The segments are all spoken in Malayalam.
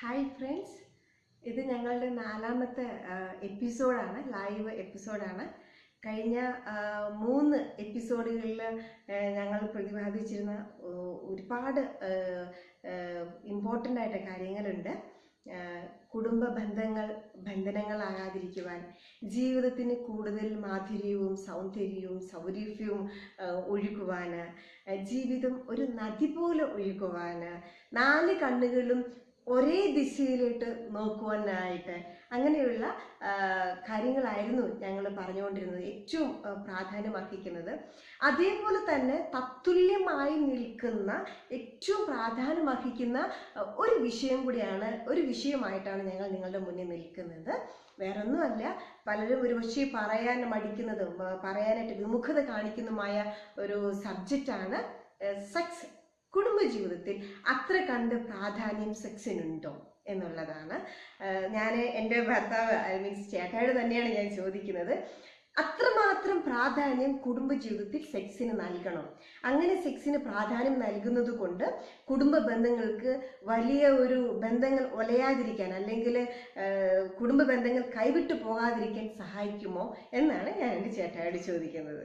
ഹായ് ഫ്രണ്ട്സ് ഇത് ഞങ്ങളുടെ നാലാമത്തെ എപ്പിസോഡാണ് ലൈവ് എപ്പിസോഡാണ് കഴിഞ്ഞ മൂന്ന് എപ്പിസോഡുകളിൽ ഞങ്ങൾ പ്രതിപാദിച്ചിരുന്ന ഒരുപാട് ഇമ്പോർട്ടന്റ് ആയിട്ട് കാര്യങ്ങളുണ്ട്. കുടുംബ ബന്ധങ്ങൾ ബന്ധനങ്ങളാകാതിരിക്കുവാൻ ജീവിതത്തിന് കൂടുതൽ മാധുര്യവും സൗന്ദര്യവും സൗരഭ്യവും ഒഴുക്കുവാന് ജീവിതം ഒരു നദി പോലെ ഒഴുക്കുവാന് നാല് കണ്ണുകളും ഒരേ ദിശയിലോട്ട് നോക്കുവാനായിട്ട് അങ്ങനെയുള്ള കാര്യങ്ങളായിരുന്നു ഞങ്ങൾ പറഞ്ഞുകൊണ്ടിരുന്നത് ഏറ്റവും പ്രാധാന്യമർഹിക്കുന്നത് അതേപോലെ തന്നെ തത്തുല്യമായി നിൽക്കുന്ന ഏറ്റവും പ്രാധാന്യമർഹിക്കുന്ന ഒരു വിഷയം കൂടിയാണ് ഒരു വിഷയമായിട്ടാണ് ഞങ്ങൾ നിങ്ങളുടെ മുന്നിൽ നിൽക്കുന്നത്. വേറൊന്നുമല്ല പലരും ഒരുപക്ഷെ പറയാൻ മടിക്കുന്നതും പറയാനായിട്ട് വിമുഖത കാണിക്കുന്നതുമായ ഒരു സബ്ജക്റ്റാണ് സെക്സ് കുടുംബജീവിതത്തിൽ അത്ര കണ്ട് പ്രാധാന്യം സെക്സിനുണ്ടോ എന്നുള്ളതാണ്. ഞാൻ എന്റെ ഭർത്താവ് ഐ മീൻസ് ചേട്ടായോട് തന്നെയാണ് ഞാൻ ചോദിക്കുന്നത്. അത്രമാത്രം പ്രാധാന്യം കുടുംബജീവിതത്തിൽ സെക്സിന് നൽകണം. അങ്ങനെ സെക്സിന് പ്രാധാന്യം നൽകുന്നത് കൊണ്ട് കുടുംബ ബന്ധങ്ങൾക്ക് വലിയ ഒരു ബന്ധങ്ങൾ ഒലയാതിരിക്കാൻ അല്ലെങ്കിൽ കുടുംബ ബന്ധങ്ങൾ കൈവിട്ടു പോകാതിരിക്കാൻ സഹായിക്കുമോ എന്നാണ് ഞാൻ എന്റെ ചേട്ടായോട് ചോദിക്കുന്നത്.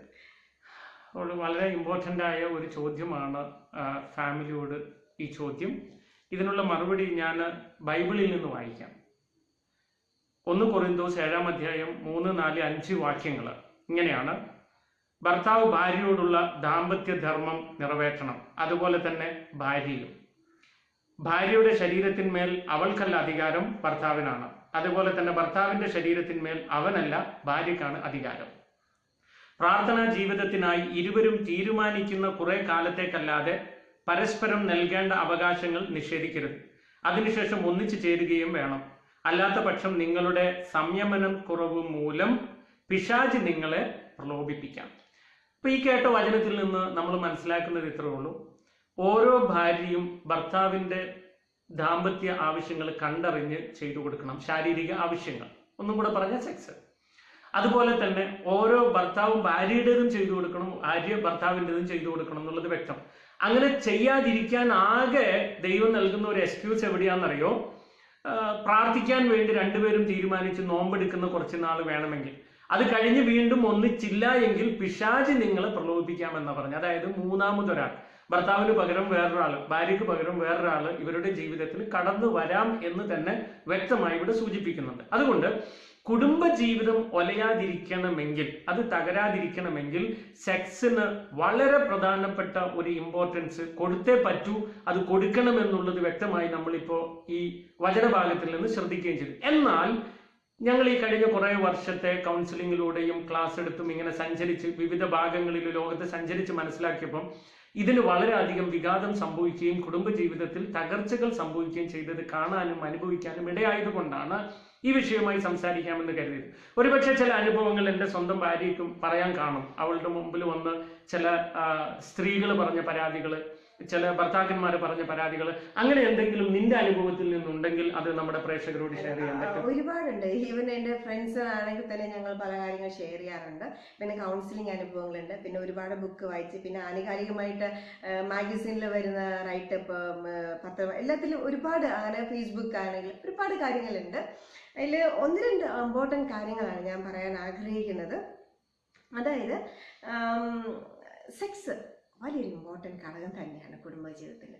വളരെ ഇമ്പോർട്ടന്റ് ആയ ഒരു ചോദ്യമാണ് ഫാമിലിയോട് ഈ ചോദ്യം. ഇതിനുള്ള മറുപടി ഞാൻ ബൈബിളിൽ നിന്ന് വായിക്കാം. ഒന്ന് കൊറിന്തോസ് ഏഴാം അധ്യായം മൂന്ന് നാല് അഞ്ച് വാക്യങ്ങൾ ഇങ്ങനെയാണ് ഭർത്താവ് ഭാര്യയോടുള്ള ദാമ്പത്യ ധർമ്മം നിറവേറ്റണം അതുപോലെ തന്നെ ഭാര്യയും ഭാര്യയുടെ ശരീരത്തിന്മേൽ അവൾക്കല്ല അധികാരം ഭർത്താവിനാണ്. അതുപോലെ തന്നെ ഭർത്താവിന്റെ ശരീരത്തിന്മേൽ അവനല്ല ഭാര്യക്കാണ് അധികാരം. പ്രാർത്ഥനാ ജീവിതത്തിനായി ഇരുവരും തീരുമാനിക്കുന്ന കുറെ കാലത്തേക്കല്ലാതെ പരസ്പരം നൽകേണ്ട അവകാശങ്ങൾ നിഷേധിക്കരുത്. അതിനുശേഷം ഒന്നിച്ചു ചേരുകയും വേണം. അല്ലാത്ത പക്ഷം നിങ്ങളുടെ സംയമനം കുറവ് മൂലം പിശാജ് നിങ്ങളെ പ്രലോഭിപ്പിക്കാം. അപ്പൊ ഈ കേട്ട വചനത്തിൽ നിന്ന് നമ്മൾ മനസ്സിലാക്കുന്നത് ഇത്രേ ഉള്ളൂ. ഓരോ ഭാര്യയും ഭർത്താവിന്റെ ദാമ്പത്യ ആവശ്യങ്ങൾ കണ്ടറിഞ്ഞ് ചെയ്തു കൊടുക്കണം. ശാരീരിക ആവശ്യങ്ങൾ. ഒന്നും കൂടെ പറഞ്ഞ സെക്സ് അതുപോലെ തന്നെ ഓരോ ഭർത്താവും ഭാര്യയുടേതും ചെയ്തു കൊടുക്കണം ഭാര്യ ഭർത്താവിന്റെതും ചെയ്തു കൊടുക്കണം എന്നുള്ളത് വ്യക്തം. അങ്ങനെ ചെയ്യാതിരിക്കാൻ ആകെ ദൈവം നൽകുന്ന ഒരു എക്സ്ക്യൂസ് എവിടെയാണെന്നറിയോ? പ്രാർത്ഥിക്കാൻ വേണ്ടി രണ്ടുപേരും തീരുമാനിച്ച് നോമ്പെടുക്കുന്ന കുറച്ച് നാൾ വേണമെങ്കിൽ. അത് കഴിഞ്ഞ് വീണ്ടും ഒന്നിച്ചില്ല എങ്കിൽ പിശാചി നിങ്ങളെ പ്രലോഭിപ്പിക്കാമെന്നാ പറഞ്ഞു അതായത് മൂന്നാമതൊരാൾ. ഭർത്താവിന് പകരം വേറൊരാൾ ഭാര്യയ്ക്ക് പകരം വേറൊരാൾ ഇവരുടെ ജീവിതത്തിൽ കടന്നു വരാം എന്ന് തന്നെ വ്യക്തമായി ഇവിടെ സൂചിപ്പിക്കുന്നുണ്ട്. അതുകൊണ്ട് കുടുംബ ജീവിതം ഒലയാതിരിക്കണമെങ്കിൽ അത് തകരാതിരിക്കണമെങ്കിൽ സെക്സിന് വളരെ പ്രധാനപ്പെട്ട ഒരു ഇമ്പോർട്ടൻസ് കൊടുത്തേ പറ്റൂ അത് കൊടുക്കണമെന്നുള്ളത് വ്യക്തമായി നമ്മളിപ്പോ ഈ വചനഭാഗത്തിൽ നിന്ന് ശ്രദ്ധിക്കുകയും ചെയ്തു. എന്നാൽ ഞങ്ങൾ ഈ കഴിഞ്ഞ കുറെ വർഷത്തെ കൗൺസിലിങ്ങിലൂടെയും ക്ലാസ് എടുത്തും ഇങ്ങനെ സഞ്ചരിച്ച് വിവിധ ഭാഗങ്ങളിൽ ലോകത്ത് സഞ്ചരിച്ച് മനസ്സിലാക്കിയപ്പം ഇതിന് വളരെയധികം വിഘാതം സംഭവിക്കുകയും കുടുംബജീവിതത്തിൽ തകർച്ചകൾ സംഭവിക്കുകയും ചെയ്തത് കാണാനും അനുഭവിക്കാനും ഇടയായതുകൊണ്ടാണ് ഈ വിഷയവുമായി സംസാരിക്കാമെന്ന് കരുതിയത്. ഒരുപക്ഷെ ചില അനുഭവങ്ങൾ എന്റെ സ്വന്തം ഭാര്യയ്ക്കും പറയാൻ കാണും. അവളുടെ മുമ്പിൽ വന്ന് ചില സ്ത്രീകൾ പറഞ്ഞ പരാതികൾ ചില ഭർത്താക്കന്മാർ പറഞ്ഞ പരാതികൾ അങ്ങനെ എന്തെങ്കിലും നിന്റെ അനുഭവത്തിൽ നിന്നുണ്ടെങ്കിൽ അത് നമ്മുടെ പ്രേക്ഷകരോട് ഷെയർ ചെയ്യാൻ പറ്റും. ഒരുപാടുണ്ട്. ഈവൻ എന്റെ ഫ്രണ്ട്സ് ആണെങ്കിൽ തന്നെ ഞങ്ങൾ പല കാര്യങ്ങൾ ഷെയർ ചെയ്യാറുണ്ട്. പിന്നെ കൗൺസിലിംഗ് അനുഭവങ്ങളുണ്ട്. പിന്നെ ഒരുപാട് ബുക്ക് വായിച്ച് പിന്നെ ആനുകാലികമായിട്ട് മാഗസീനിൽ വരുന്ന റൈറ്റപ്പ് പത്രം എല്ലാത്തിലും ഒരുപാട് അങ്ങനെ ഫേസ്ബുക്ക് ആണെങ്കിൽ ഒരുപാട് കാര്യങ്ങളുണ്ട്. അതിൽ ഒന്ന് രണ്ട് ഇമ്പോർട്ടന്റ് കാര്യങ്ങളാണ് ഞാൻ പറയാൻ ആഗ്രഹിക്കുന്നത്. അതായത് സെക്സ് വലിയൊരു ഇമ്പോർട്ടന്റ് ഘടകം തന്നെയാണ് കുടുംബജീവിതത്തിൽ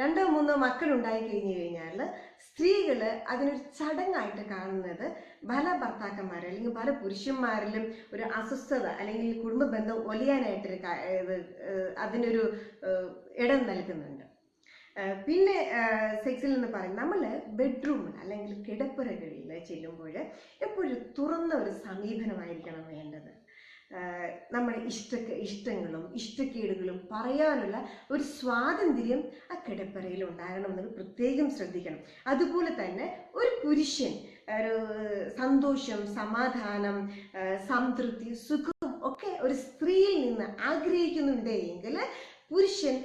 രണ്ടോ മൂന്നോ മക്കൾ ഉണ്ടായി കഴിഞ്ഞു കഴിഞ്ഞാൽ സ്ത്രീകൾ അതിനൊരു ചടങ്ങായിട്ട് കാണുന്നത് പല ഭർത്താക്കന്മാർ അല്ലെങ്കിൽ പല പുരുഷന്മാരിലും ഒരു അസ്വസ്ഥത അല്ലെങ്കിൽ കുടുംബ ബന്ധം ഒലിയാനായിട്ടൊരു ഇത് അതിനൊരു ഇടം നൽകുന്നുണ്ട്. പിന്നെ സെക്സിൽ എന്ന് പറയും നമ്മൾ ബെഡ്റൂമിൽ അല്ലെങ്കിൽ കിടപ്പുരകളിൽ ചെല്ലുമ്പോൾ എപ്പോഴും തുറന്ന ഒരു സമീപനമായിരിക്കണം വേണ്ടത്. നമ്മുടെ ഇഷ്ട ഇഷ്ടങ്ങളും ഇഷ്ടക്കേടുകളും പറയാനുള്ള ഒരു സ്വാതന്ത്ര്യം ആ കിടപ്പറയിൽ ഉണ്ടാകണമെന്ന് പ്രത്യേകം ശ്രദ്ധിക്കണം. അതുപോലെ തന്നെ ഒരു പുരുഷൻ ഒരു സന്തോഷം സമാധാനം സംതൃപ്തി സുഖം ഒക്കെ ഒരു സ്ത്രീയിൽ നിന്ന് ആഗ്രഹിക്കുന്നുണ്ട് എങ്കിൽ പുരുഷൻ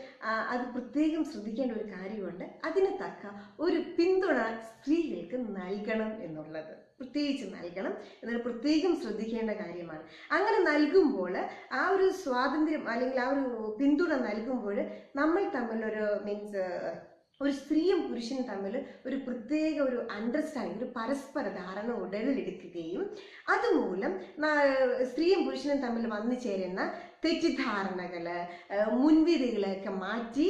അത് പ്രത്യേകം ശ്രദ്ധിക്കേണ്ട ഒരു കാര്യമുണ്ട്. അതിന് തക്ക ഒരു പിന്തുണ സ്ത്രീകൾക്ക് നൽകണം എന്നുള്ളത്. പ്രത്യേകിച്ച് നൽകണം എന്നത് പ്രത്യേകം ശ്രദ്ധിക്കേണ്ട കാര്യമാണ്. അങ്ങനെ നൽകുമ്പോൾ ആ ഒരു സ്വാതന്ത്ര്യം അല്ലെങ്കിൽ ആ ഒരു പിന്തുണ നൽകുമ്പോൾ നമ്മൾ തമ്മിലൊരു മീൻസ് ഒരു സ്ത്രീയും പുരുഷനും തമ്മിൽ ഒരു പ്രത്യേക ഒരു അണ്ടർസ്റ്റാൻഡിങ് ഒരു പരസ്പര ധാരണ ഉടലെടുക്കുകയും അതുമൂലം സ്ത്രീയും പുരുഷനും തമ്മിൽ വന്നു ചേരുന്ന തെറ്റിദ്ധാരണകൾ മുൻവിധികളെയൊക്കെ മാറ്റി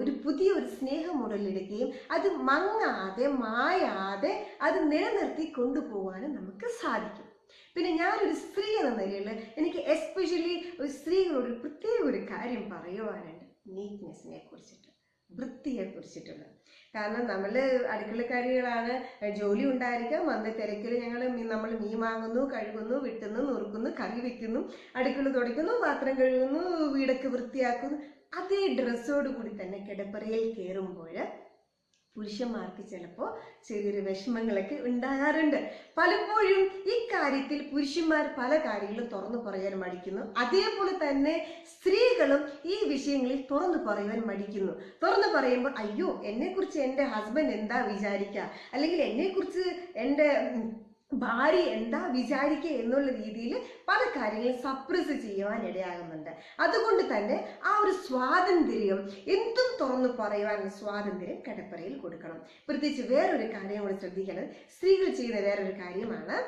ഒരു പുതിയ ഒരു സ്നേഹം ഉടലെടുക്കുകയും അത് മങ്ങാതെ മായാതെ അത് നിലനിർത്തി കൊണ്ടുപോകാനും നമുക്ക് സാധിക്കും. പിന്നെ ഞാനൊരു സ്ത്രീ എന്ന നിലയിൽ എനിക്ക് എസ്പെഷ്യലി ഒരു സ്ത്രീകളോട് പ്രത്യേക ഒരു കാര്യം പറയുവാനുണ്ട്. നീറ്റ്നെസ്സിനെ കുറിച്ചിട്ട് വൃത്തിയെ കുറിച്ചിട്ടുള്ളത്. കാരണം നമ്മൾ അടുക്കളക്കാരികളാണ് ജോലി ഉണ്ടായിരിക്കാം വന്ന് തിരക്കിൽ ഞങ്ങൾ നമ്മൾ മീൻ വാങ്ങുന്നു കഴുകുന്നു വെട്ടുന്നു നുറുക്കുന്നു കറി വെക്കുന്നു അടുക്കള തുടയ്ക്കുന്നു പാത്രം കഴുകുന്നു വീടൊക്കെ വൃത്തിയാക്കുന്നു. അതേ ഡ്രസ്സോട് കൂടി തന്നെ കിടപ്പറയിൽ കയറുമ്പോൾ പുരുഷന്മാർക്ക് ചിലപ്പോൾ ചെറിയൊരു വിഷമങ്ങളൊക്കെ ഉണ്ടാകാറുണ്ട്. പലപ്പോഴും ഈ കാര്യത്തിൽ പുരുഷന്മാർ പല കാര്യങ്ങളും തുറന്നു പറയാൻ മടിക്കുന്നു. അതേപോലെ തന്നെ സ്ത്രീകളും ഈ വിഷയങ്ങളിൽ തുറന്നു പറയുവാൻ മടിക്കുന്നു. തുറന്നു പറയുമ്പോൾ അയ്യോ എന്നെക്കുറിച്ച് എന്റെ ഹസ്ബൻഡ് എന്താ വിചാരിക്കുക അല്ലെങ്കിൽ എന്നെക്കുറിച്ച് എന്റെ ഭാര്യ എന്താ വിചാരിക്കുക എന്നുള്ള രീതിയിൽ പല കാര്യങ്ങളും സപ്രസ് ചെയ്യുവാൻ ഇടയാകുന്നുണ്ട്. അതുകൊണ്ട് തന്നെ ആ ഒരു സ്വാതന്ത്ര്യം എന്തും തുറന്നു പറയുവാനുള്ള സ്വാതന്ത്ര്യം കിടപ്പറയിൽ കൊടുക്കണം. പ്രത്യേകിച്ച് വേറൊരു കാര്യം കൂടെ ശ്രദ്ധിക്കണം സ്ത്രീകൾ ചെയ്യുന്ന വേറൊരു കാര്യമാണ്.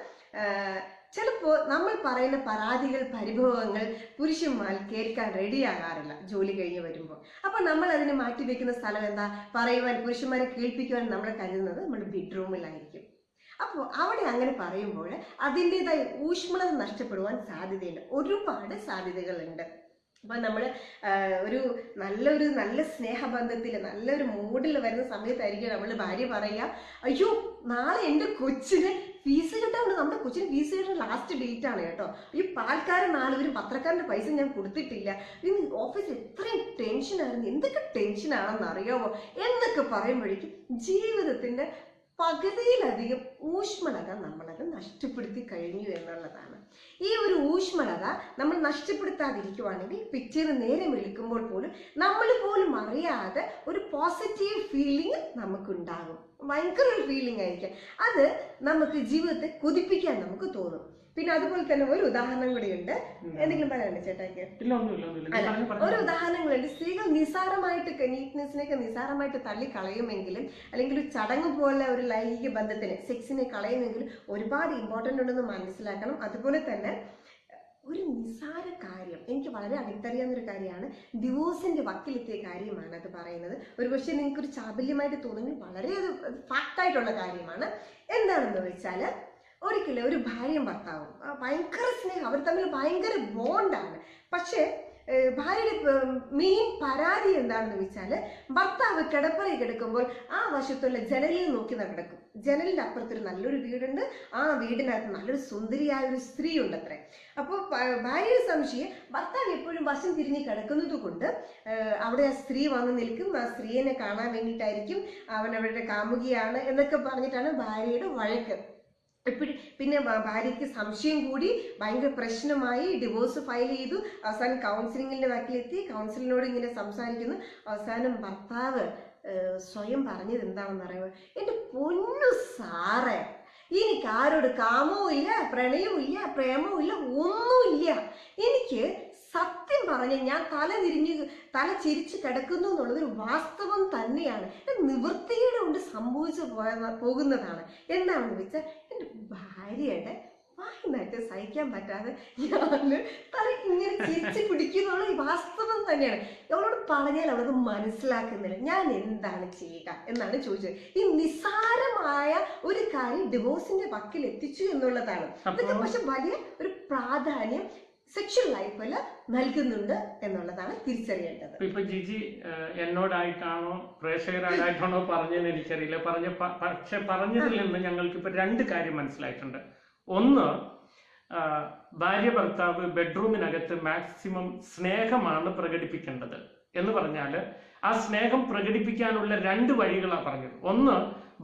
ചിലപ്പോൾ നമ്മൾ പറയുന്ന പരാതികൾ പരിഭവങ്ങൾ പുരുഷന്മാർ കേൾക്കാൻ റെഡിയാകാറില്ല ജോലി കഴിഞ്ഞ് വരുമ്പോൾ. അപ്പോൾ നമ്മൾ അതിന് മാറ്റിവെക്കുന്ന സ്ഥലം എന്താ? പറയുവാൻ പുരുഷന്മാരെ കേൾപ്പിക്കുവാൻ നമ്മൾ കരുതുന്നത് നമ്മുടെ ബെഡ്റൂമിലായിരിക്കും അപ്പോൾ അവിടെ അങ്ങനെ പറയുമ്പോൾ അതിന്റെതായ ഊഷ്മളത നഷ്ടപ്പെടുവാൻ സാധ്യതയുണ്ട്. ഒരുപാട് സാധ്യതകളുണ്ട്. അപ്പം നമ്മൾ ഒരു നല്ലൊരു നല്ല സ്നേഹബന്ധത്തിൽ നല്ലൊരു മൂഡിൽ വരുന്ന സമയത്തായിരിക്കും നമ്മൾ ഭാര്യ പറയുക അയ്യോ നാളെ എന്റെ കൊച്ചിന് ഫീസ് കിട്ടാറുണ്ട് നമ്മുടെ കൊച്ചിന് ഫീസ് കിട്ടുന്ന ലാസ്റ്റ് ഡേറ്റ് ആണ് കേട്ടോ. ഈ പാൽക്കാരൻ നാളെ ഒരു പത്രക്കാരന്റെ പൈസ ഞാൻ കൊടുത്തിട്ടില്ല. ഇന്ന് ഓഫീസിൽ എത്രയും ടെൻഷനായിരുന്നു എന്തൊക്കെ ടെൻഷനാണെന്ന് അറിയാമോ എന്നൊക്കെ പറയുമ്പോഴേക്കും ജീവിതത്തിന്റെ പകുതിയിലധികം ഊഷ്മളത നമ്മളത് നഷ്ടപ്പെടുത്തി കഴിഞ്ഞു എന്നുള്ളതാണ്. ഈ ഒരു ഊഷ്മളത നമ്മൾ നഷ്ടപ്പെടുത്താതിരിക്കുവാണെങ്കിൽ പിറ്റേന്ന് നേരെ വിളിക്കുമ്പോൾ പോലും നമ്മൾ പോലും അറിയാതെ ഒരു പോസിറ്റീവ് ഫീലിംഗ് നമുക്കുണ്ടാകും. ഭയങ്കര ഒരു ഫീലിംഗ് ആയിരിക്കും. അത് നമുക്ക് ജീവിതത്തെ കുതിപ്പിക്കാൻ നമുക്ക് തോന്നും. പിന്നെ അതുപോലെ തന്നെ ഒരു ഉദാഹരണം കൂടി ഉണ്ട് എന്തെങ്കിലും പറയാനുണ്ട് ചേട്ടാക്ക് ഒരു പറഞ്ഞു. ഉദാഹരണങ്ങളുണ്ട്. സ്ത്രീകൾ നിസാരമായിട്ട് നീറ്റ്നെസ്സിനെയൊക്കെ നിസാരമായിട്ട് തള്ളി കളയുമെങ്കിലും അല്ലെങ്കിൽ ഒരു ചടങ്ങ് പോലെ ഒരു ലൈംഗിക ബന്ധത്തിന് സെക്സിനെ കളയുമെങ്കിലും ഒരുപാട് ഇമ്പോർട്ടന്റ് ഉണ്ടെന്ന് മനസ്സിലാക്കണം. അതുപോലെ തന്നെ ഒരു നിസാര കാര്യം. എനിക്ക് വളരെ അടുത്തറിയാവുന്ന ഒരു കാര്യമാണ്. ഡിവോഴ്സിന്റെ വക്കിലെത്തിയ കാര്യമാണ് അത് പറയുന്നത്. ഒരു പക്ഷേ നിങ്ങൾക്ക് ഒരു ചാബല്യമായിട്ട് തോന്നുമെങ്കിൽ വളരെ അത് ഫാക്റ്റായിട്ടുള്ള കാര്യമാണ്. എന്താണെന്ന് വെച്ചാൽ ഒരിക്കലും ഒരു ഭാര്യയും ഭർത്താവും ഭയങ്കര സ്നേഹം അവർ തമ്മിൽ ഭയങ്കര ബോണ്ടാണ്. പക്ഷേ ഭാര്യയുടെ മെയിൻ പരാതി എന്താണെന്ന് വെച്ചാൽ ഭർത്താവ് കിടപ്പറയിൽ കിടക്കുമ്പോൾ ആ വശത്തുള്ള ജനലിൽ നോക്കി നടക്കും ജനലിന്റെ അപ്പുറത്തൊരു നല്ലൊരു വീടുണ്ട് ആ വീടിനകത്ത് നല്ലൊരു സുന്ദരിയായ ഒരു സ്ത്രീ ഉണ്ട് അത്രേ അപ്പോൾ ഭാര്യയുടെ സംശയം ഭർത്താവ് എപ്പോഴും വശം തിരിഞ്ഞ് കിടക്കുന്നത് കൊണ്ട് അവിടെ ആ സ്ത്രീ വന്ന് നിൽക്കും. ആ സ്ത്രീയെ കാണാൻ വേണ്ടിയിട്ടായിരിക്കും അവൻ അവരുടെ കാമുകിയാണ് എന്നൊക്കെ പറഞ്ഞിട്ടാണ് ഭാര്യയുടെ വഴക്ക്. എപ്പോഴും പിന്നെ ഭാര്യയ്ക്ക് സംശയം കൂടി ഭയങ്കര പ്രശ്നമായി ഡിവോഴ്സ് ഫയൽ ചെയ്തു. അവസാനം കൗൺസിലിങ്ങിന്റെ വാക്കിലെത്തി കൗൺസിലിനോട് ഇങ്ങനെ സംസാരിക്കുന്നു. അവസാനം ഭർത്താവ് സ്വയം പറഞ്ഞത് എന്താണെന്ന് അറിയുമോ എന്റെ പൊന്നു സാറേ എനിക്ക് ആരോട് കാമവും ഇല്ല പ്രണയവും ഇല്ല പ്രേമവും ഇല്ല ഒന്നുമില്ല എനിക്ക് സത്യം പറഞ്ഞ ഞാൻ തല തിരിഞ്ഞ് തല ചിരിച്ച് കിടക്കുന്നു എന്നുള്ളത് ഒരു വാസ്തവം തന്നെയാണ്. നിവൃത്തിയുടെ കൊണ്ട് സംഭവിച്ചു പോയ പോകുന്നതാണ്. എന്താണെന്ന് വെച്ചാൽ എന്റെ ഭാര്യയുടെ വായിനായിട്ട് സഹിക്കാൻ പറ്റാതെ ഞാൻ തല ഇങ്ങനെ ചിരിച്ച് പിടിക്കുന്നുള്ള വാസ്തവം തന്നെയാണ്. അവളോട് പറഞ്ഞാൽ അവളത് മനസ്സിലാക്കുന്നില്ല. ഞാൻ എന്താണ് ചെയ്യുക എന്നാണ് ചോദിച്ചത്. ഈ നിസ്സാരമായ ഒരു കാര്യം ഡിവോഴ്സിന്റെ വക്കിൽ എത്തിച്ചു എന്നുള്ളതാണ്. അതൊക്കെ പക്ഷെ വലിയ ഒരു പ്രാധാന്യം സെക്ഷൽ ലൈഫിൽ നൽകുന്നുണ്ട് എന്നുള്ളതാണ് തിരിച്ചറിയേണ്ടത്. ഇപ്പൊ ജിജി എന്നോടായിട്ടാണോ പ്രേക്ഷകരോടായിട്ടാണോ പറഞ്ഞതെന്ന് എനിക്കറിയില്ല. പറഞ്ഞ പക്ഷെ പറഞ്ഞതിൽ നിന്ന് ഞങ്ങൾക്ക് ഇപ്പൊ രണ്ട് കാര്യം മനസ്സിലായിട്ടുണ്ട്. ഒന്ന് ഭാര്യ ഭർത്താവ് ബെഡ്റൂമിനകത്ത് മാക്സിമം സ്നേഹമാണ് പ്രകടിപ്പിക്കേണ്ടത് എന്ന് പറഞ്ഞാൽ ആ സ്നേഹം പ്രകടിപ്പിക്കാനുള്ള രണ്ട് വഴികളാണ് പറഞ്ഞത്. ഒന്ന്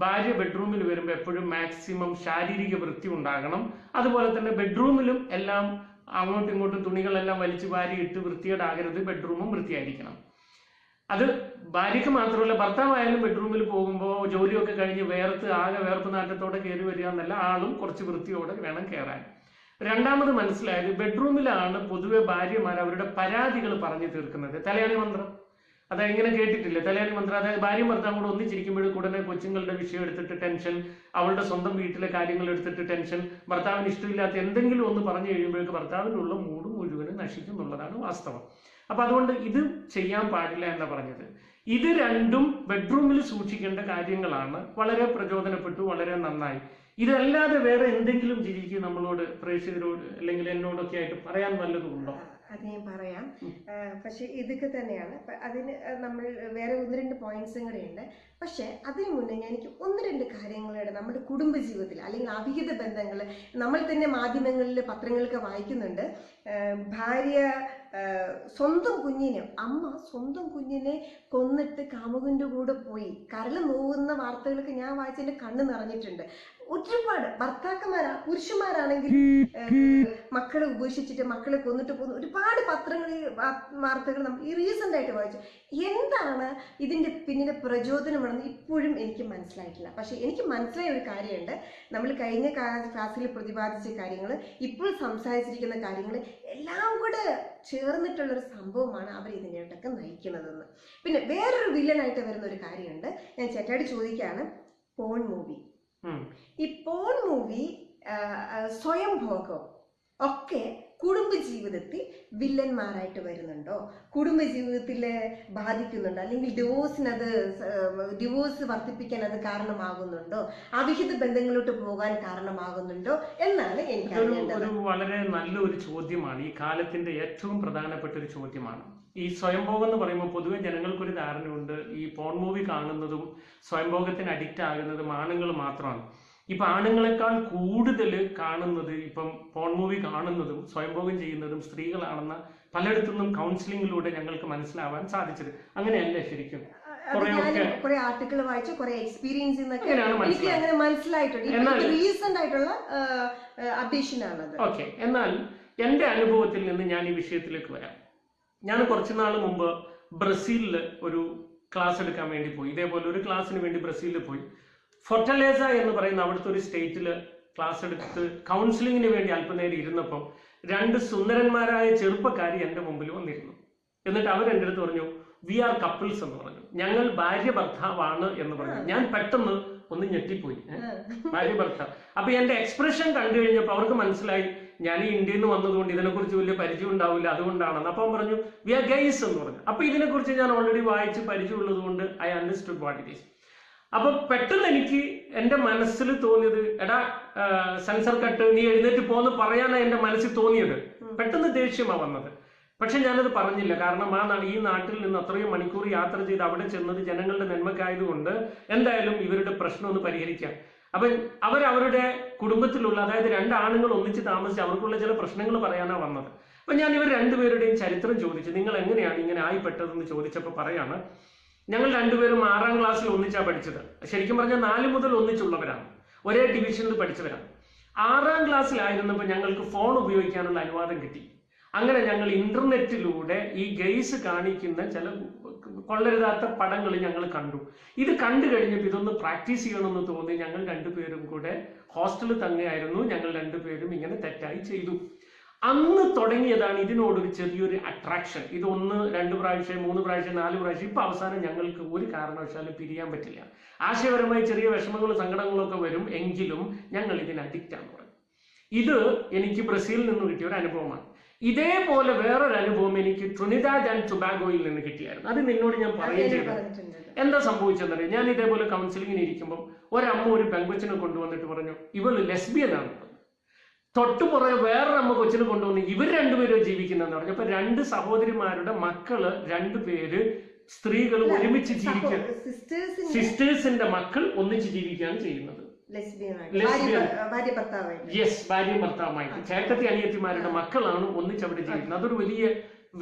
ഭാര്യ ബെഡ്റൂമിൽ വരുമ്പോൾ എപ്പോഴും മാക്സിമം ശാരീരിക വൃത്തി ഉണ്ടാകണം. അതുപോലെ തന്നെ ബെഡ്റൂമിലും എല്ലാം അങ്ങോട്ടും ഇങ്ങോട്ടും തുണികളെല്ലാം വലിച്ചു വാരി ഇട്ട് വൃത്തികേടാകരുത്. ബെഡ്റൂമും വൃത്തിയായിരിക്കണം. അത് ഭാര്യയ്ക്ക് മാത്രമല്ല ഭർത്താവായാലും ബെഡ്റൂമിൽ പോകുമ്പോൾ ജോലിയൊക്കെ കഴിഞ്ഞ് വേർത്ത് ആകെ വേർപ്പ് നാട്ടത്തോടെ കയറി വരിക എന്നല്ല ആളും കുറച്ച് വൃത്തിയോടെ വേണം കയറാൻ രണ്ടാമത് മനസ്സിലായത് ബെഡ്റൂമിലാണ് പൊതുവെ ഭാര്യമാർ അവരുടെ പരാതികൾ പറഞ്ഞു തീർക്കുന്നത്. തലയാണി മന്ത്രം. അതെങ്ങനെ കേട്ടിട്ടില്ല. തലയാണി മന്ത്രം അതായത് ഭാര്യയും ഭർത്താവും കൂടെ ഒന്നിച്ചിരിക്കുമ്പോഴും ഉടനെ കൊച്ചുങ്ങളുടെ വിഷയം എടുത്തിട്ട് ടെൻഷൻ അവളുടെ സ്വന്തം വീട്ടിലെ കാര്യങ്ങൾ എടുത്തിട്ട് ടെൻഷൻ ഭർത്താവിന് ഇഷ്ടമില്ലാത്ത എന്തെങ്കിലും ഒന്ന് പറഞ്ഞു കഴിയുമ്പോഴേക്ക് ഉള്ള മൂഡ് മുഴുവനും നശിക്കുന്നുള്ളതാണ് വാസ്തവം. അപ്പൊ അതുകൊണ്ട് ഇത് ചെയ്യാൻ പാടില്ല എന്നാ പറഞ്ഞത്. ഇത് രണ്ടും ബെഡ്റൂമിൽ സൂക്ഷിക്കേണ്ട കാര്യങ്ങളാണ്. വളരെ പ്രചോദനപ്പെട്ടു വളരെ നന്നായി. ഇതല്ലാതെ വേറെ എന്തെങ്കിലും ജിജിക്ക് നമ്മളോട് പ്രേക്ഷകരോട് അല്ലെങ്കിൽ എന്നോടൊക്കെ ആയിട്ട് പറയാൻ വല്ലതും ഉണ്ടോ? അത് ഞാൻ പറയാം. പക്ഷെ ഇതൊക്കെ തന്നെയാണ്. അതിന് നമ്മൾ വേറെ ഒന്ന് രണ്ട് പോയിന്റ്സും കൂടെ ഉണ്ട്. പക്ഷെ അതിനു മുന്നേ ഞാൻ എനിക്ക് ഒന്ന് രണ്ട് കാര്യങ്ങളുടെ നമ്മുടെ കുടുംബ ജീവിതത്തിൽ അല്ലെങ്കിൽ അവിഹിത ബന്ധങ്ങൾ നമ്മൾ തന്നെ മാധ്യമങ്ങളിൽ പത്രങ്ങളൊക്കെ വായിക്കുന്നുണ്ട്. ഭാര്യ സ്വന്തം കുഞ്ഞിനെ അമ്മ സ്വന്തം കുഞ്ഞിനെ കൊന്നിട്ട് കാമുകന്റെ കൂടെ പോയി. കരൾ നോവുന്ന വാർത്തകളൊക്കെ ഞാൻ വായിച്ചതിന്റെ കണ്ണ് നിറഞ്ഞിട്ടുണ്ട്. ഒരുപാട് ഭർത്താക്കന്മാരാ പുരുഷന്മാരാണെങ്കിൽ മക്കളെ ഉപേക്ഷിച്ചിട്ട് മക്കളെ കൊന്നിട്ട് പോകുന്ന ഒരുപാട് പത്രങ്ങളിൽ വാർത്തകൾ നമ്മൾ ഈ റീസെന്റ് ആയിട്ട് വായിച്ചു. എന്താണ് ഇതിന്റെ പിന്നിലെ പ്രചോദനമാണെന്ന് ഇപ്പോഴും എനിക്ക് മനസ്സിലായിട്ടില്ല. പക്ഷെ എനിക്ക് മനസ്സിലായ ഒരു കാര്യമുണ്ട്. നമ്മൾ കഴിഞ്ഞ ക്ലാസ്സിൽ പ്രതിപാദിച്ച കാര്യങ്ങൾ ഇപ്പോൾ സംസാരിച്ചിരിക്കുന്ന കാര്യങ്ങൾ എല്ലാം കൂടെ ചേർന്നിട്ടുള്ള ഒരു സംഭവമാണ് അവർ ഇതിനോട്ടൊക്കെ നയിക്കുന്നതെന്ന്. പിന്നെ വേറൊരു വില്ലനായിട്ട് വരുന്ന ഒരു കാര്യമുണ്ട്. ഞാൻ ചേട്ടായിട്ട് ചോദിക്കുകയാണ് പോൺ മൂവി. ഈ പോൺ മൂവി സ്വയംഭോഗം ഒക്കെ കുടുംബ ജീവിതത്തിൽ വില്ലന്മാരായിട്ട് വരുന്നുണ്ടോ? കുടുംബ ജീവിതത്തിൽ ബാധിക്കുന്നുണ്ടോ? അല്ലെങ്കിൽ ഡിവോഴ്സിനത് ഡിവോഴ്സ് വർദ്ധിപ്പിക്കാൻ അത് കാരണമാകുന്നുണ്ടോ? അവിഹിത ബന്ധങ്ങളിലോട്ട് പോകാൻ കാരണമാകുന്നുണ്ടോ? എന്നാണ് എനിക്ക് ഒരു വളരെ നല്ലൊരു ചോദ്യമാണ്. ഈ കാലത്തിന്റെ ഏറ്റവും പ്രധാനപ്പെട്ട ഒരു ചോദ്യമാണ്. ഈ സ്വയംഭോഗം എന്ന് പറയുമ്പോൾ പൊതുവെ ജനങ്ങൾക്കൊരു ധാരണയുണ്ട്. ഈ പോൺ മൂവി കാണുന്നതും സ്വയംഭോഗത്തിന് അഡിക്റ്റ് ആകുന്നതും ആണുങ്ങൾ മാത്രമാണ്. ഇപ്പൊ ആണുങ്ങളെക്കാൾ കൂടുതൽ കാണുന്നത് ഇപ്പം പോൺ മൂവി കാണുന്നതും സ്വയംഭോഗം ചെയ്യുന്നതും സ്ത്രീകളാണെന്ന പലയിടത്തുനിന്നും കൗൺസിലിങ്ങിലൂടെ ഞങ്ങൾക്ക് മനസ്സിലാവാൻ സാധിച്ചത്. അങ്ങനെയല്ല ശരിക്കും. കുറെ ആർട്ടിക്കിൾ വായിച്ചു കുറെ എക്സ്പീരിയൻസ് എനിക്ക് അങ്ങനെ മനസ്സിലായിട്ടുണ്ട്. റീസെന്റ് ആയിട്ടുള്ള അപ്ഡേഷൻ ആണത്. ഓക്കെ. എന്നാൽ എന്റെ അനുഭവത്തിൽ നിന്ന് ഞാൻ ഈ വിഷയത്തിലേക്ക് വരാം. ഞാൻ കുറച്ചു നാൾ മുമ്പ് ബ്രസീലിൽ ഒരു ക്ലാസ് എടുക്കാൻ വേണ്ടി പോയി. ഇതേപോലെ ഒരു ക്ലാസ്സിന് വേണ്ടി ബ്രസീലിൽ പോയി. ഫൊർട്ടലേസ എന്ന് പറയുന്ന അവിടുത്തെ ഒരു സ്റ്റേറ്റിൽ ക്ലാസ് എടുത്ത് കൗൺസിലിങ്ങിന് വേണ്ടി അല്പനേരം ഇരുന്നപ്പം രണ്ട് സുന്ദരന്മാരായ ചെറുപ്പക്കാരി എന്റെ മുമ്പിൽ വന്നിരുന്നു. എന്നിട്ട് അവർ എന്റെ അടുത്ത് പറഞ്ഞു വി ആർ കപ്പിൾസ് എന്ന് പറഞ്ഞു. ഞങ്ങൾ ഭാര്യ ഭർത്താവാണ് എന്ന് പറഞ്ഞു. ഞാൻ പെട്ടെന്ന് ഒന്ന് ഞെട്ടിപ്പോയി? ഭാര്യ ഭർത്താവ്. അപ്പൊ എന്റെ എക്സ്പ്രഷൻ കണ്ടു കഴിഞ്ഞപ്പോൾ അവർക്ക് മനസ്സിലായി ഞാൻ ഈ ഇന്ത്യയിൽ നിന്ന് വന്നതുകൊണ്ട് ഇതിനെക്കുറിച്ച് വലിയ പരിചയം ഉണ്ടാവില്ല അതുകൊണ്ടാണെന്ന്. അപ്പൊ പറഞ്ഞു വി ആർ ഗൈസ് എന്ന് പറഞ്ഞു. അപ്പൊ ഇതിനെക്കുറിച്ച് ഞാൻ ഓൾറെഡി വായിച്ച് പരിചയമുള്ളത് കൊണ്ട് I understood what it is അപ്പൊ പെട്ടെന്ന് എനിക്ക് എന്റെ മനസ്സിൽ തോന്നിയത് എടാ സെൻസർ കട്ട് നീ എഴുന്നേറ്റ് പോന്ന് പറയാനാണ് എന്റെ മനസ്സിൽ തോന്നിയത്. പെട്ടെന്ന് ദേഷ്യമാ വന്നത്. പക്ഷെ ഞാനത് പറഞ്ഞില്ല. കാരണം ആ ഈ നാട്ടിൽ നിന്ന് അത്രയും മണിക്കൂർ യാത്ര ചെയ്ത് അവിടെ ചെന്നത് ജനങ്ങളുടെ നന്മക്കായതുകൊണ്ട് എന്തായാലും ഇവരുടെ പ്രശ്നം ഒന്ന് പരിഹരിക്കാം. അപ്പൊ അവരവരുടെ കുടുംബത്തിലുള്ള അതായത് രണ്ട് ആണുങ്ങൾ ഒന്നിച്ച് താമസിച്ച് അവർക്കുള്ള ചില പ്രശ്നങ്ങൾ പറയാനാ വന്നത്. അപ്പൊ ഞാൻ ഇവർ രണ്ടുപേരുടെയും ചരിത്രം ചോദിച്ചു. നിങ്ങൾ എങ്ങനെയാണ് ഇങ്ങനെ ആയിപ്പെട്ടതെന്ന് ചോദിച്ചപ്പോൾ പറയാണ് ഞങ്ങൾ രണ്ടുപേരും ആറാം ക്ലാസ്സിൽ ഒന്നിച്ചാ പഠിച്ചത്. ശരിക്കും പറഞ്ഞാൽ നാല് മുതൽ ഒന്നിച്ചുള്ളവരാണ്. ഒരേ ഡിവിഷനിൽ പഠിച്ചവരാണ്. ആറാം ക്ലാസ്സിലായിരുന്നപ്പോൾ ഞങ്ങൾക്ക് ഫോൺ ഉപയോഗിക്കാനുള്ള അനുവാദം കിട്ടി. അങ്ങനെ ഞങ്ങൾ ഇന്റർനെറ്റിലൂടെ ഈ ഗെയ്സ് കാണിക്കുന്ന ചില കൊള്ളരുതാത്ത പടങ്ങൾ ഞങ്ങൾ കണ്ടു. ഇത് കണ്ടു കഴിഞ്ഞപ്പോൾ ഇതൊന്ന് പ്രാക്ടീസ് ചെയ്യണമെന്ന് തോന്നി. ഞങ്ങൾ രണ്ടുപേരും കൂടെ ഹോസ്റ്റലിൽ തന്നെയായിരുന്നു ഞങ്ങൾ രണ്ടുപേരും ഇങ്ങനെ തെറ്റായി ചെയ്തു. അന്ന് തുടങ്ങിയതാണ് ഇതിനോടൊരു ചെറിയൊരു അട്രാക്ഷൻ ഇത് ഒന്ന് രണ്ട് പ്രാവശ്യം മൂന്ന് പ്രാവശ്യം നാല് പ്രാവശ്യം. ഇപ്പൊ അവസാനം ഞങ്ങൾക്ക് ഒരു കാരണവശാലും പിരിയാൻ പറ്റില്ല. ആശയപരമായി ചെറിയ വിഷമങ്ങളും സങ്കടങ്ങളും ഒക്കെ വരും. എങ്കിലും ഞങ്ങൾ ഇതിന് അഡിക്റ്റ് ആണ് ഇത് എനിക്ക് ബ്രസീലിൽ നിന്ന് കിട്ടിയ ഒരു അനുഭവമാണ്. ഇതേപോലെ വേറൊരു അനുഭവം എനിക്ക് ട്രിനിഡാഡ് ആൻഡ് ടുബാഗോയിൽ നിന്ന് കിട്ടിയായിരുന്നു. അത് നിന്നോട് ഞാൻ പറയുകയും ചെയ്തു. എന്താ സംഭവിച്ചെന്നറിയാം? ഞാൻ ഇതേപോലെ കൗൺസിലിങ്ങിന് ഇരിക്കുമ്പോൾ ഒരമ്മ ഒരു പെങ്കൊച്ചിനെ കൊണ്ടുവന്നിട്ട് പറഞ്ഞു ഇവൾ ലെസ്ബിയൻ ആണ്. തൊട്ടു പുറകെ വേറൊരു അമ്മ കൊച്ചിനെ കൊണ്ടുവന്ന് ഇവർ രണ്ടുപേരും ജീവിക്കുന്നതെന്ന് പറഞ്ഞു. അപ്പൊ രണ്ട് സഹോദരിമാരുടെ മക്കൾ രണ്ടുപേര് സ്ത്രീകൾ ഒരുമിച്ച് ജീവിക്കുക സിസ്റ്റേഴ്സിന്റെ മക്കൾ ഒന്നിച്ച് ജീവിക്കുകയാണ് ചെയ്യുന്നത്. യെസ് ഭാര്യയും ഭർത്താവുമായിട്ട് ചേട്ടത്തി അനിയത്തിമാരുടെ മക്കളാണ് ഒന്നിച്ചവിടെ ജീവിക്കുന്നത്. അതൊരു വലിയ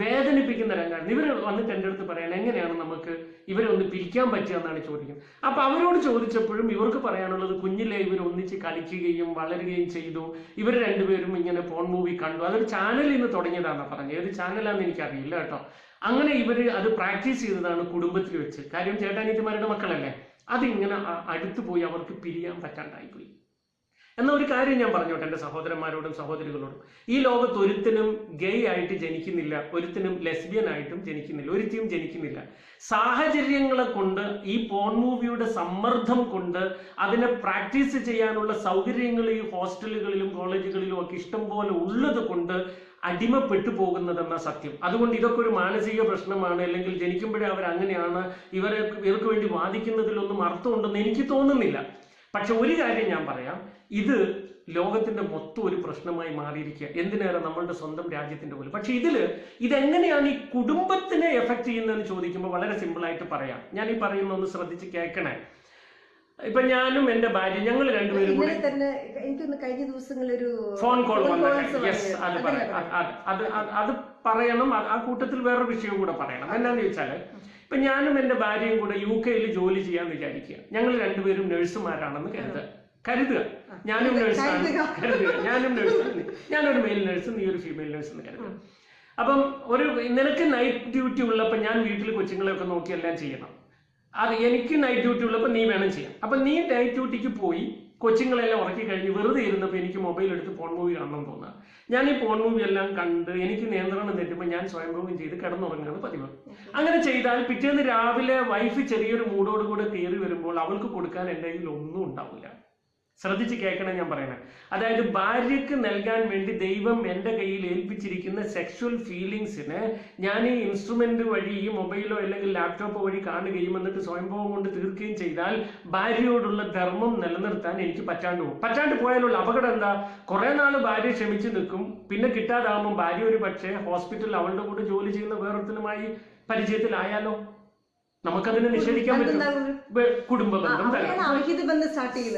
വേദനിപ്പിക്കുന്ന രംഗമാണ്. ഇവർ വന്നിട്ട് എന്റെ അടുത്ത് പറയാൻ എങ്ങനെയാണ് നമുക്ക് ഇവരെ ഒന്ന് പിരിക്കാൻ പറ്റുക എന്നാണ് ചോദിക്കുന്നത്. അപ്പൊ അവരോട് ചോദിച്ചപ്പോഴും ഇവർക്ക് പറയാനുള്ളത് കുഞ്ഞിലെ ഇവർ ഒന്നിച്ച് കളിക്കുകയും വളരുകയും ചെയ്തു. ഇവർ രണ്ടുപേരും ഇങ്ങനെ ഫോൺ മൂവി കണ്ടു. അതൊരു ചാനലിൽ നിന്ന് തുടങ്ങിയതാണ് പറഞ്ഞത്. ഏത് ചാനലാണെന്ന് എനിക്കറിയില്ല കേട്ടോ. അങ്ങനെ ഇവർ അത് പ്രാക്ടീസ് ചെയ്തതാണ് കുടുംബത്തിൽ വെച്ച്. കാര്യം ചേട്ടാനിയത്തിമാരുടെ മക്കളല്ലേ? അതിങ്ങനെ അടുത്തു പോയി അവർക്ക് പിരിയാൻ പറ്റാണ്ടായിപ്പോയി. എന്ന ഒരു കാര്യം ഞാൻ പറഞ്ഞോട്ടെ എന്റെ സഹോദരന്മാരോടും സഹോദരികളോടും. ഈ ലോകത്ത് ഒരുത്തിനും ഗേ ആയിട്ട് ജനിക്കുന്നില്ല ഒരുത്തിനും ലെസ്ബിയൻ ആയിട്ടും ജനിക്കുന്നില്ല ഒരുത്തിയും ജനിക്കുന്നില്ല. സാഹചര്യങ്ങളെ കൊണ്ട് ഈ പോൺ മൂവിയുടെ സമ്മർദ്ദം കൊണ്ട് അതിനെ പ്രാക്ടീസ് ചെയ്യാനുള്ള സൗകര്യങ്ങൾ ഈ ഹോസ്റ്റലുകളിലും കോളേജുകളിലും ഒക്കെ ഇഷ്ടം പോലെ ഉള്ളത് കൊണ്ട് അടിമപ്പെട്ടു പോകുന്നതെന്ന സത്യം. അതുകൊണ്ട് ഇതൊക്കെ ഒരു മാനസിക പ്രശ്നമാണ്. അല്ലെങ്കിൽ ജനിക്കുമ്പോഴേ അവർ അങ്ങനെയാണ്. ഇവരെ ഇവർക്ക് വേണ്ടി വാദിക്കുന്നതിലൊന്നും അർത്ഥമുണ്ടെന്ന് എനിക്ക് തോന്നുന്നില്ല. പക്ഷെ ഒരു കാര്യം ഞാൻ പറയാം. ഇത് ലോകത്തിന്റെ മൊത്തം ഒരു പ്രശ്നമായി മാറിയിരിക്കുക. എന്തിനേറെ നമ്മളുടെ സ്വന്തം രാജ്യത്തിന്റെ പോലും. പക്ഷെ ഇതിൽ ഇതെങ്ങനെയാണ് ഈ കുടുംബത്തിനെ എഫക്ട് ചെയ്യുന്നതെന്ന് ചോദിക്കുമ്പോൾ വളരെ സിമ്പിൾ ആയിട്ട് പറയാം. ഞാൻ ഈ പറയുന്ന ഒന്ന് ശ്രദ്ധിച്ച് കേൾക്കണേ. ഇപ്പൊ ഞാനും എന്റെ ഭാര്യ ഞങ്ങൾ രണ്ടുപേരും കൂടി തന്നെ എനിക്കൊന്ന് കഴിഞ്ഞ ഫോൺ കോൾ യെസ്. അത് പറയാം അത് അത് പറയണം. ആ കൂട്ടത്തിൽ വേറൊരു വിഷയം കൂടെ പറയണം. എന്നാന്ന് ചോദിച്ചാൽ ഇപ്പൊ ഞാനും എന്റെ ഭാര്യയും കൂടെ യു കെയിൽ ജോലി ചെയ്യാൻ വിചാരിക്കുക. ഞങ്ങൾ രണ്ടുപേരും നഴ്സുമാരാണെന്ന് കരുതുക. കരുതുക. ഞാനും നഴ്സാണ്. കരുതുക. ഞാനും നഴ്സാണ്. ഞാനൊരു മെയിൽ നഴ്സ് നീ ഒരു ഫീമെയിൽ നഴ്സ് എന്ന് കരുതുക. അപ്പം ഒരു നിനക്ക് നൈറ്റ് ഡ്യൂട്ടി ഉള്ളപ്പോൾ ഞാൻ വീട്ടിൽ കൊച്ചുങ്ങളെയൊക്കെ നോക്കി എല്ലാം ചെയ്യണം. അത് എനിക്ക് നൈറ്റ് ഡ്യൂട്ടി ഉള്ളപ്പോൾ നീ വേണം ചെയ്യാം അപ്പൊ നീ നൈറ്റ് ഡ്യൂട്ടിക്ക് പോയി കൊച്ചുങ്ങളെല്ലാം ഉറക്കി കഴിഞ്ഞ് വെറുതെ ഇരുന്നപ്പോൾ എനിക്ക് മൊബൈൽ എടുത്ത് ഫോൺ മൂവി കാണണം തോന്നുക ഞാൻ ഈ ഫോൺ മൂവി എല്ലാം കണ്ട് എനിക്ക് നിയന്ത്രണം തെറ്റുമ്പോൾ ഞാൻ സ്വയംഭവം ചെയ്ത് കിടന്നുറങ്ങുന്നത് പതിവ്. അങ്ങനെ ചെയ്താൽ പിറ്റേന്ന് രാവിലെ വൈഫ് ചെറിയൊരു മൂടോടുകൂടെ കയറി വരുമ്പോൾ അവൾക്ക് കൊടുക്കാൻ എന്റെ കയ്യിൽ ഒന്നും ഉണ്ടാവില്ല. ശ്രദ്ധിച്ച് കേൾക്കണം ഞാൻ പറയണേ. അതായത് ഭാര്യയ്ക്ക് നൽകാൻ വേണ്ടി ദൈവം എന്റെ കയ്യിൽ ഏൽപ്പിച്ചിരിക്കുന്ന സെക്ഷുവൽ ഫീലിങ്സിന് ഞാൻ ഈ ഇൻസ്ട്രുമെന്റ് വഴി ഈ മൊബൈലോ അല്ലെങ്കിൽ ലാപ്ടോപ്പോ വഴി കാണുകയും എന്നിട്ട് സ്വയംഭവം കൊണ്ട് തീർക്കുകയും ചെയ്താൽ ഭാര്യയോടുള്ള ധർമ്മം നിലനിർത്താൻ എനിക്ക് പറ്റാണ്ട് പോകും. പറ്റാണ്ട് പോയാലുള്ള അപകടം എന്താ? കുറേ നാൾ ഭാര്യ ക്ഷമിച്ചു നിൽക്കും. പിന്നെ കിട്ടാതാകുമ്പോൾ ഭാര്യ ഒരു പക്ഷേ ഹോസ്പിറ്റലിൽ അവളുടെ കൂടെ ജോലി ചെയ്യുന്ന വേറൊരുത്തനുമായി പരിചയത്തിലായാലോ? നമുക്കതിനെ നിഷേധിക്കാൻ പറ്റും കുടുംബ ബന്ധം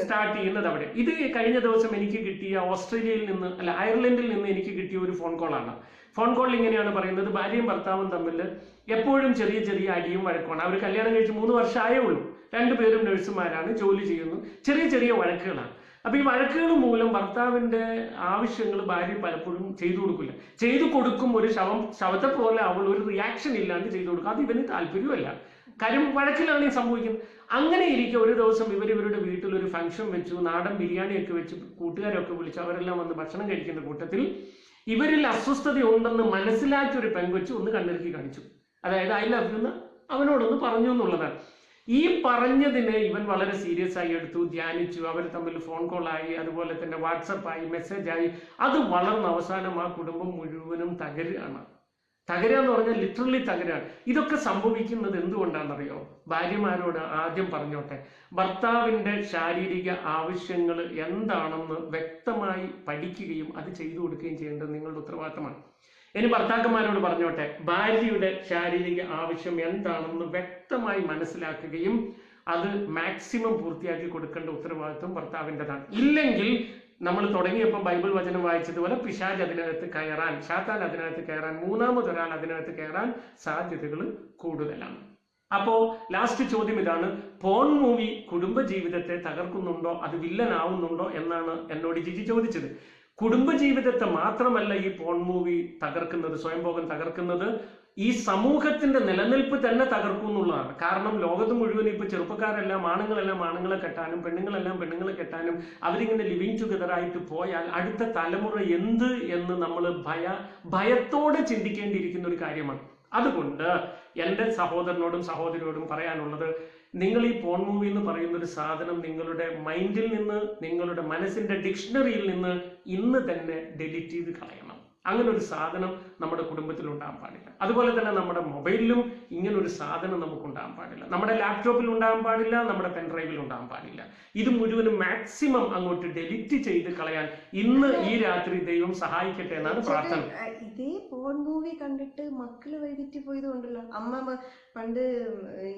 സ്റ്റാർട്ട് ചെയ്യുന്നത്. അവിടെ. ഇത് കഴിഞ്ഞ ദിവസം എനിക്ക് കിട്ടിയ ഓസ്ട്രേലിയയിൽ നിന്ന് അല്ല അയർലൻഡിൽ നിന്ന് എനിക്ക് കിട്ടിയ ഒരു ഫോൺ കോളാണ് ഫോൺ കോളിൽ ഇങ്ങനെയാണ് പറയുന്നത്. ഭാര്യയും ഭർത്താവും തമ്മിൽ എപ്പോഴും ചെറിയ ചെറിയ അടിയും വഴക്കുമാണ്. അവർ കല്യാണം കഴിച്ച് മൂന്ന് വർഷമായേ ഉള്ളൂ. രണ്ടുപേരും നഴ്സുമാരാണ് ജോലി ചെയ്യുന്നു. ചെറിയ ചെറിയ വഴക്കുകളാണ്. അപ്പൊ ഈ വഴക്കുകൾ മൂലം ഭർത്താവിന്റെ ആവശ്യങ്ങൾ ഭാര്യ പലപ്പോഴും ചെയ്തു കൊടുക്കില്ല. ചെയ്തു കൊടുക്കും ഒരു ശവം ശവത്തെ പോലെ അവൾ ഒരു റിയാക്ഷൻ ഇല്ലാണ്ട് ചെയ്തു കൊടുക്കും. അത് ഇവന് താല്പര്യമല്ല. കാര്യം വഴക്കിലാണ് ഈ സംഭവിക്കുന്നത്. അങ്ങനെ ഇരിക്കെ ഒരു ദിവസം ഇവർ ഇവരുടെ വീട്ടിൽ ഒരു ഫംഗ്ഷൻ വെച്ചു നാടൻ ബിരിയാണിയൊക്കെ വെച്ച് കൂട്ടുകാരൊക്കെ വിളിച്ച് അവരെല്ലാം വന്ന് ഭക്ഷണം കഴിക്കുന്ന കൂട്ടത്തിൽ ഇവരിൽ അസ്വസ്ഥത ഉണ്ടെന്ന് മനസ്സിലാക്കി ഒരു പെങ്കൊച്ച് ഒന്ന് കണ്ണിറുക്കി കാണിച്ചു. അതായത് ഐ ലവ് എന്ന് അവനോടൊന്ന് പറഞ്ഞു എന്നുള്ളതാണ്. ഈ പറഞ്ഞതിനെ ഇവൻ വളരെ സീരിയസ് ആയി എടുത്തു ധ്യാനിച്ചു അവർ തമ്മിൽ ഫോൺ കോൾ ആയി അതുപോലെ തന്നെ വാട്സപ്പായി മെസ്സേജായി അത് വളർന്ന അവസാനം ആ കുടുംബം മുഴുവനും തകരുകയാണ്. തകരുക എന്ന് പറഞ്ഞാൽ ലിറ്ററലി തകരാണ്. ഇതൊക്കെ സംഭവിക്കുന്നത് എന്തുകൊണ്ടാണെന്നറിയോ? ഭാര്യമാരോട് ആദ്യം പറഞ്ഞോട്ടെ. ഭർത്താവിന്റെ ശാരീരിക ആവശ്യങ്ങൾ എന്താണെന്ന് വ്യക്തമായി പഠിക്കുകയും അത് ചെയ്തു കൊടുക്കുകയും ചെയ്യേണ്ടത് നിങ്ങളുടെ ഉത്തരവാദിത്തമാണ്. ഇനി ഭർത്താക്കന്മാരോട് പറഞ്ഞോട്ടെ. ഭാര്യയുടെ ശാരീരിക ആവശ്യം എന്താണെന്ന് വ്യക്തമായി മനസ്സിലാക്കുകയും അത് മാക്സിമം പൂർത്തിയാക്കി കൊടുക്കേണ്ട ഉത്തരവാദിത്വം ഭർത്താവിന്റെതാണ്. ഇല്ലെങ്കിൽ നമ്മൾ തുടങ്ങിയപ്പോൾ ബൈബിൾ വചനം വായിച്ചതുപോലെ പിശാജ് അതിനകത്ത് കയറാൻ ഷാത്താൻ അതിനകത്ത് കയറാൻ മൂന്നാമതൊരാൾ അതിനകത്ത് കയറാൻ സാധ്യതകൾ കൂടുതലാണ്. അപ്പോ ലാസ്റ്റ് ചോദ്യം ഇതാണ് പോൺ മൂവി കുടുംബ കുടുംബജീവിതത്തെ തകർക്കുന്നുണ്ടോ? അത് വില്ലനാവുന്നുണ്ടോ എന്നാണ് എന്നോട് ജിജി ചോദിച്ചത്. കുടുംബജീവിതത്തെ മാത്രമല്ല ഈ പോൺ മൂവി തകർക്കുന്നത് സ്വയംഭോഗം തകർക്കുന്നത്? ഈ സമൂഹത്തിന്റെ നിലനിൽപ്പ് തന്നെ തകർക്കും എന്നുള്ളതാണ്. കാരണം ലോകത്ത് മുഴുവൻ ഇപ്പൊ ചെറുപ്പക്കാരെല്ലാം ആണുങ്ങളെല്ലാം ആണുങ്ങളെ കെട്ടാനും പെണ്ണുങ്ങളെല്ലാം പെണ്ണുങ്ങളെ കെട്ടാനും അവരിങ്ങനെ ലിവിങ് ടുഗദർ ആയിട്ട് പോയാൽ അടുത്ത തലമുറ എന്ത് എന്ന് നമ്മൾ ഭയ ഭയത്തോടെ ചിന്തിക്കേണ്ടിയിരിക്കുന്ന ഒരു കാര്യമാണ്. അതുകൊണ്ട് എന്റെ സഹോദരനോടും സഹോദരിയോടും പറയാനുള്ളത് നിങ്ങൾ ഈ പോൺ മൂവി എന്ന് പറയുന്ന ഒരു സാധനം നിങ്ങളുടെ മൈൻഡിൽ നിന്ന് നിങ്ങളുടെ മനസ്സിന്റെ ഡിക്ഷണറിയിൽ നിന്ന് ഇന്ന് തന്നെ ഡെലിറ്റ് ചെയ്ത് കളയണം. അങ്ങനെ ഒരു സാധനം നമ്മുടെ കുടുംബത്തിൽ ഉണ്ടാകാൻ പാടില്ല. അതുപോലെ തന്നെ നമ്മുടെ മൊബൈലിലും ഇങ്ങനെ ഒരു സാധനം നമുക്ക് ഉണ്ടാകാൻ പാടില്ല. നമ്മുടെ ലാപ്ടോപ്പിൽ ഉണ്ടാകാൻ പാടില്ല നമ്മുടെ പെൻഡ്രൈവിൽ ഉണ്ടാകാൻ പാടില്ല. ഇത് മുഴുവനും മാക്സിമം അങ്ങോട്ട് ഡെലിറ്റ് ചെയ്ത് കളയാൻ ഇന്ന് ഈ രാത്രി ദൈവം സഹായിക്കട്ടെ എന്നാണ് പ്രാർത്ഥന. ഇതേ പോൺ മൂവി കണ്ടിട്ട് മക്കൾ വൈകിട്ട് പോയതുകൊണ്ടല്ലോ അമ്മ പണ്ട്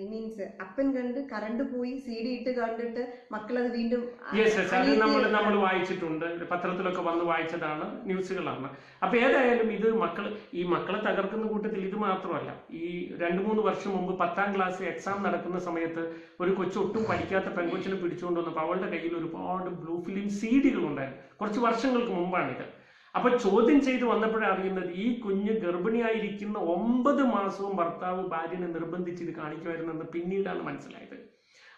മീൻസ് അപ്പൻ കണ്ട് കറണ്ട് പോയി സി ഡി ഇട്ട് കണ്ടിട്ട് മക്കളത് വീണ്ടും യെസ് അത് നമ്മൾ നമ്മൾ വായിച്ചിട്ടുണ്ട്. പത്രത്തിലൊക്കെ വന്ന് വായിച്ചതാണ് ന്യൂസുകളാണ്. അപ്പൊ ഏതായാലും ഇത് മക്കൾ ഈ മക്കളെ തകർക്കുന്ന കൂട്ടത്തിൽ ഇത് മാത്രമല്ല. ഈ രണ്ടു മൂന്ന് വർഷം മുമ്പ് പത്താം ക്ലാസ് എക്സാം നടക്കുന്ന സമയത്ത് ഒരു കൊച്ചു ഒട്ടും പഠിക്കാത്ത പെൺകൊച്ചിനെ പിടിച്ചുകൊണ്ട് വന്നപ്പോൾ അവളുടെ കയ്യിൽ ഒരുപാട് ബ്ലൂ ഫിലിം സീഡികൾ ഉണ്ടായിരുന്നു. കുറച്ച് വർഷങ്ങൾക്ക് മുമ്പാണിത്. അപ്പൊ ചോദ്യം ചെയ്ത് വന്നപ്പോഴാണ് അറിയുന്നത് ഈ കുഞ്ഞ് ഗർഭിണിയായിരിക്കുന്ന ഒമ്പത് മാസവും ഭർത്താവ് ഭാര്യനെ നിർബന്ധിച്ച് ഇത് കാണിക്കുമായിരുന്നെന്ന് പിന്നീടാണ് മനസ്സിലായത്.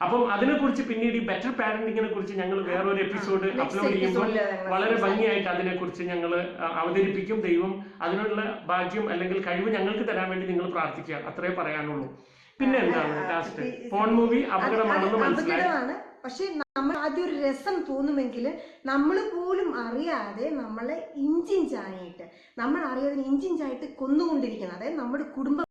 അപ്പം അതിനെക്കുറിച്ച് പിന്നീട് ഈ ബെറ്റർ പാരന്റിങ്ങിനെ കുറിച്ച് ഞങ്ങൾ വേറൊരു എപ്പിസോഡ് അപ്ലോഡ് ചെയ്യുമ്പോൾ വളരെ. ഭംഗിയായിട്ട് അതിനെക്കുറിച്ച് ഞങ്ങൾ അവതരിപ്പിക്കും ദൈവം അതിനുള്ള ഭാഗ്യം അല്ലെങ്കിൽ കഴിവ് ഞങ്ങൾക്ക് തരാൻ വേണ്ടി നിങ്ങൾ പ്രാർത്ഥിക്കുക. അത്രേ പറയാനുള്ളൂ. പിന്നെ എന്താണ് ലാസ്റ്റ് ഫോൺ മൂവി അപകടമാണെന്ന് മനസ്സിലായി. പക്ഷെ നമ്മൾ ആദ്യം ഒരു രസം തോന്നുമെങ്കിൽ നമ്മൾ പോലും അറിയാതെ നമ്മളെ ഇഞ്ചിഞ്ചായിട്ട് നമ്മൾ അറിയാതെ ഇഞ്ചിഞ്ചായിട്ട് കൊന്നുകൊണ്ടിരിക്കുന്നത്. അതായത് നമ്മുടെ കുടുംബ